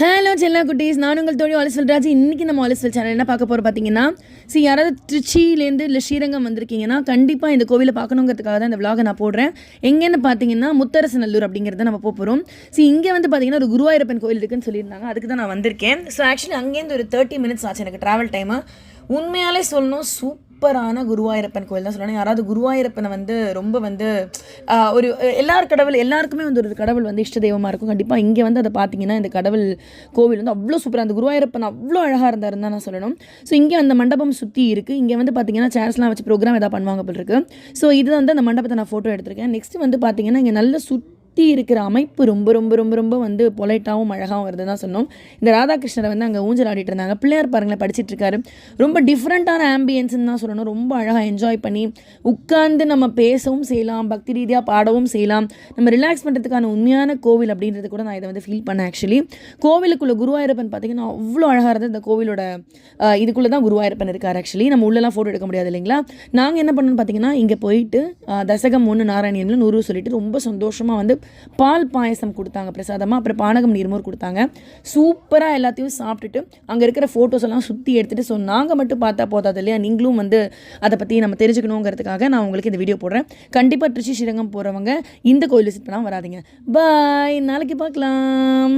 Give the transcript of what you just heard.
Hello செல்லா குட்டீஸ். நான் உங்கள் தோழி ஆலிஸ்வல் ராஜ். இன்றைக்கி நம்ம ஆலிஸ்வல் சேனல் என்ன பார்க்க போகிறோம் பார்த்தீங்கன்னா சி யாராவது திருச்சியிலேருந்து இல்லை ஸ்ரீரங்கம் வந்திருக்கீங்கன்னா கண்டிப்பாக இந்த கோவிலை பார்க்கணுங்கிறதுக்காக தான் இந்த விலாகை நான் போடுறேன். எங்கேன்னு பார்த்தீங்கன்னா முத்தரசு நல்லூர் அப்படிங்கிறத நம்ம போக போகிறோம் ஸோ இங்கே வந்து பார்த்தீங்கன்னா ஒரு குருவாயூரப்பன் கோவில் இருக்குன்னு சொல்லியிருந்தாங்க. அதுக்கு தான் நான் வந்திருக்கேன். ஸோ ஆக்சுவலி அங்கேருந்து ஒரு தேர்ட்டி மினிட்ஸ் ஆச்சு எனக்கு ட்ராவல் டைமு உண்மையாலே சொல்லணும் சூப்பரான குருவாயூரப்பன் கோயில் தான் சொல்லணும். யாராவது குருவாயூரப்பனை வந்து ரொம்ப வந்து ஒரு எல்லார் கடவுள் எல்லாருக்குமே வந்து ஒரு கடவுள் வந்து இஷ்ட தெய்வமாக இருக்கும். கண்டிப்பாக இங்கே வந்து அதை பார்த்தீங்கன்னா இந்த கடவுள் கோவில் வந்து அவ்வளோ சூப்பராக அந்த குருவாயூரப்பன் அவ்வளோ அழகாக இருந்தாருன்னு தான் நான் சொல்லணும். ஸோ இங்கே அந்த மண்டபம் சுற்றி இருக்குது இங்கே வந்து பார்த்தீங்கன்னா சேர்ஸ்லாம் வச்சு ப்ரோக்ராம் எதாவது பண்ணுவாங்க போல் இருக்குது ஸோ இது வந்து அந்த மண்டபத்தை நான் ஃபோட்டோ எடுத்திருக்கேன். நெக்ஸ்ட் வந்து பார்த்தீங்கன்னா இங்கே நல்ல சுற்றி சுற்றி இருக்கிற அமைப்பு ரொம்ப ரொம்ப ரொம்ப ரொம்ப வந்து பொலைட்டாகவும் அழகாகவும் வருது தான் சொன்னோம் இந்த ராதாகிருஷ்ணரை வந்து அங்கே ஊஞ்சல் ஆடிட்டு இருந்தாங்க. பிள்ளையார் பாருங்களேன் படிச்சுட்டு இருக்காரு. ரொம்ப டிஃப்ரெண்ட்டான ஆம்பியன்ஸ்ன்னு தான் சொல்லணும். ரொம்ப அழகாக என்ஜாய் பண்ணி உட்கார்ந்து நம்ம பேசவும் செய்யலாம் பக்தி ரீதியாக பாடவும் செய்யலாம். நம்ம ரிலாக்ஸ் பண்ணுறதுக்கான உண்மையான கோவில் அப்படின்றது கூட நான் இதை வந்து ஃபீல் பண்ணேன் ஆக்சுவலி கோவிலுக்குள்ள குருவாயூரப்பன் பார்த்தீங்கன்னா அவ்வளோ அழகாக இருந்தது. இந்த கோவிலோட இதுக்குள்ளே தான் குருவாயூரப்பன் இருக்கார் ஆக்சுவலி நம்ம உள்ளெல்லாம் ஃபோட்டோ எடுக்க முடியாது இல்லைங்களா? நாங்கள் என்ன பண்ணோம்னு பார்த்தீங்கன்னா இங்கே போயிட்டு தசகம் ஒன்று நாராயணியம்னு நூறு சொல்லிட்டு ரொம்ப சந்தோஷமாக வந்து பால் பாயசம் கொடுத்தாங்க பிரசாதமாக அப்புறம் பானகம் நீர்மோர் கொடுத்தாங்க. சூப்பராக எல்லாத்தையும் சாப்பிட்டுட்டு அங்கே இருக்கிற ஃபோட்டோஸ் எல்லாம் சுற்றி எடுத்துகிட்டு ஸோ நாங்கள் மட்டும் பார்த்தா போதாது இல்லையா? நீங்களும் வந்து அதை பற்றி நம்ம தெரிஞ்சுக்கணுங்கிறதுக்காக நான் உங்களுக்கு இந்த வீடியோ போடுறேன். கண்டிப்பாக திருச்சி ஸ்ரீரங்கம் போகிறவங்க இந்த கோயில் விசிட் பண்ணாமல் வராதீங்க. பாய் நாளைக்கு பார்க்கலாம்.